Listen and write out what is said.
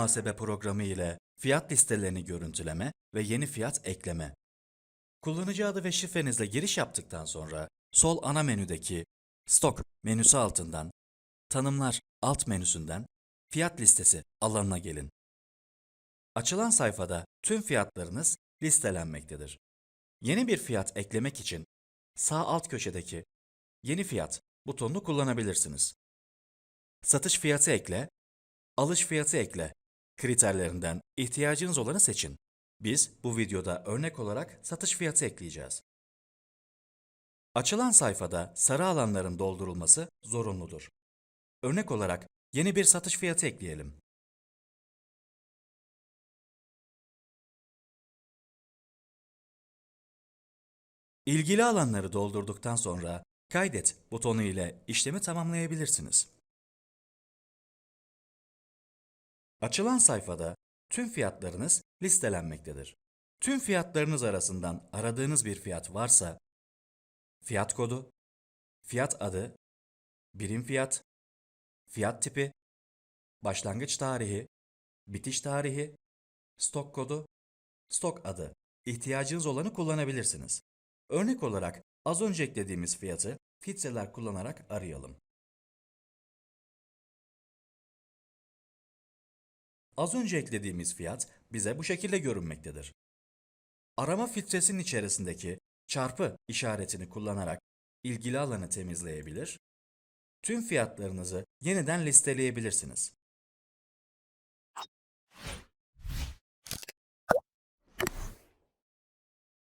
muhasebe programı ile fiyat listelerini görüntüleme ve yeni fiyat ekleme. Kullanıcı adı ve şifrenizle giriş yaptıktan sonra sol ana menüdeki Stok menüsü altından Tanımlar alt menüsünden Fiyat listesi alanına gelin. Açılan sayfada tüm fiyatlarınız listelenmektedir. Yeni bir fiyat eklemek için sağ alt köşedeki Yeni fiyat butonunu kullanabilirsiniz. Satış fiyatı ekle, alış fiyatı ekle kriterlerinden ihtiyacınız olanı seçin. Biz bu videoda örnek olarak satış fiyatı ekleyeceğiz. Açılan sayfada sarı alanların doldurulması zorunludur. Örnek olarak yeni bir satış fiyatı ekleyelim. İlgili alanları doldurduktan sonra Kaydet butonu ile işlemi tamamlayabilirsiniz. Açılan sayfada tüm fiyatlarınız listelenmektedir. Tüm fiyatlarınız arasından aradığınız bir fiyat varsa fiyat kodu, fiyat adı, birim fiyat, fiyat tipi, başlangıç tarihi, bitiş tarihi, stok kodu, stok adı ihtiyacınız olanı kullanabilirsiniz. Örnek olarak az önce eklediğimiz fiyatı filtreler kullanarak arayalım. Az önce eklediğimiz fiyat bize bu şekilde görünmektedir. Arama filtresinin içerisindeki çarpı işaretini kullanarak ilgili alanı temizleyebilir, tüm fiyatlarınızı yeniden listeleyebilirsiniz.